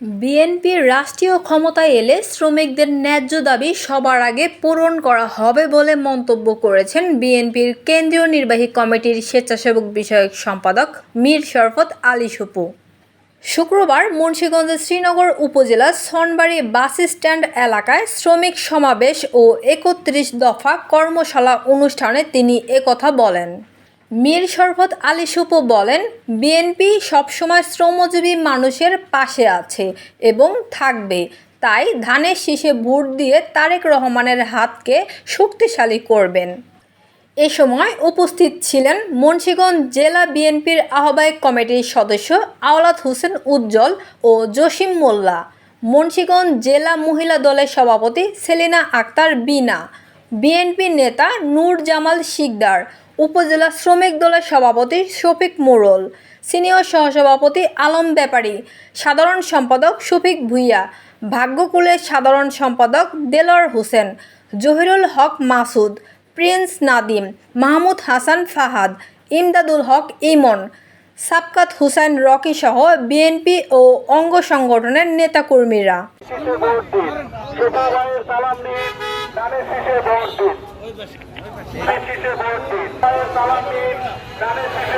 বিএনপির রাষ্ট্রীয় ক্ষমতায় এলে শ্রমিকদের ন্যায্য দাবি সবার আগে পূরণ করা হবে বলে মন্তব্য করেছেন বিএনপির কেন্দ্রীয় নির্বাহী কমিটির স্বেচ্ছাসেবক বিষয়ক সম্পাদক মীর শরফত আলী সুপু। শুক্রবার মুন্সিগঞ্জের শ্রীনগর উপজেলার সনবাড়ি বাস স্ট্যান্ড এলাকায় শ্রমিক সমাবেশ ও একত্রিশ দফা কর্মশালা অনুষ্ঠানে তিনি একথা বলেন। মীর শরফত আলী সুপু বলেন, বিএনপি সবসময় শ্রমজীবী মানুষের পাশে আছে এবং থাকবে। তাই ধানের শীষে ভোট দিয়ে তারেক রহমানের হাতকে শক্তিশালী করবেন। এ সময় উপস্থিত ছিলেন মুন্সীগঞ্জ জেলা বিএনপির আহ্বায়ক কমিটির সদস্য আওলাদ হোসেন উজ্জ্বল ও জসিম মোল্লা, মুন্সীগঞ্জ জেলা মহিলা দলের সভাপতি সেলিনা আক্তার বিনা, বিএনপি নেতা নূর জামাল শিকদার উপজেলা শ্রমিক দলের সভাপতি শফিক মোড়ল সিনিয়র সহসভাপতি আলম ব্যাপারী, সাধারণ সম্পাদক শফিক ভুইয়া ভাগ্যকুলের সাধারণ সম্পাদক দেলর হোসেন, জহিরুল হক মাসুদ, প্রিন্স নাদিম, মাহমুদ হাসান ফাহাদ, ইমদাদুল হক ইমন, সাবকাত হুসাইন রকি সহ বিএনপি ও অঙ্গ সংগঠনের নেতাকর্মীরা। ডানে শীষে ভোট দিন দিন